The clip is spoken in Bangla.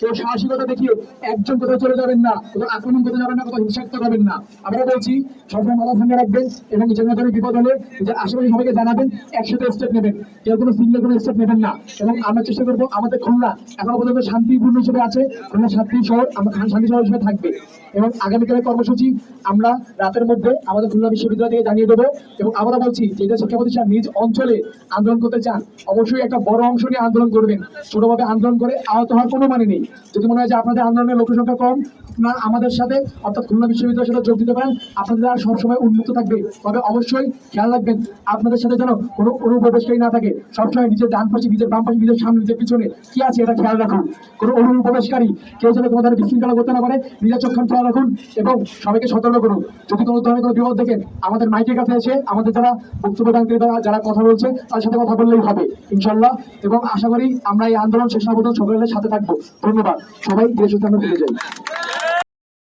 কেউ সাহসিকতা দেখিয়ে একজন কোথাও চলে যাবেন না কোথাও আক্রমণ করতে যাবেন না, কোথাও হিংসাত্মক হবেন না। আমরা বলছি, সবসময় মাথা ঠান্ডা রাখবেন এবং যে কোনো বিপদ হলে যে আশেপাশে সবাইকে জানাবেন, একসাথে স্টেপ নেবেন। কেউ কোনো সিঙ্গেল কোনো স্টেপ নেবেন না। এবং আমরা চেষ্টা করব আমাদের খুলনা এখনও পর্যন্ত শান্তিপূর্ণ হিসেবে আছে। খুলনা শান্তি শহর, আমরা শান্তি শহর হিসেবে থাকবে। এবং আগামীকালের কর্মসূচি আমরা রাতের মধ্যে আমাদের খুলনা বিশ্ববিদ্যালয় থেকে জানিয়ে দেবো। এবং আমরা বলছি, যে শিক্ষা প্রতিষ্ঠান নিজ অঞ্চলে আন্দোলন করতে চান, অবশ্যই একটা বড় অংশ নিয়ে আন্দোলন করবেন। ছোটভাবে আন্দোলন করে আহত হওয়ার কোনো মানে নেই। যদি মনে হয় যে আপনাদের আন্দোলনের লোক সংখ্যা কম আপনারা আমাদের সাথে, অর্থাৎ খুলনা বিশ্ববিদ্যালয়ের সাথে যোগ দিতে পারেন, আপনাদের আর সবসময় উন্মুক্ত থাকবে। তবে অবশ্যই খেয়াল রাখবেন, আপনাদের সাথে যেন কোনো অনুপ্রবেশকারী না থাকে, সবসময় নিজের ডান পাশে, নিজের বাম পাশে, নিজের সামনে, নিজের পিছনে, কি আছে এটা খেয়াল রাখুন। কোনো অনুপ্রবেশকারী কেউ যেন তোমাদের বিশৃঙ্খলা করতে না পারে, নিজের চোখ খেয়াল রাখুন এবং সবাইকে সতর্ক করুন। যদি কোনো ধরনের কোনো বিপদ দেখেন, আমাদের মাইকের কাছে এসে আমাদের যারা বক্তব্য দানকারী যারা কথা বলছে, তাদের সাথে কথা বললেই হবে ইনশাল্লাহ এবং আশা করি আমরা এই আন্দোলন শেষ না পর্যন্ত সকলের সাথে থাকব। ধন্যবাদ। সবাই দেশ উত্থানে ফিরে যাই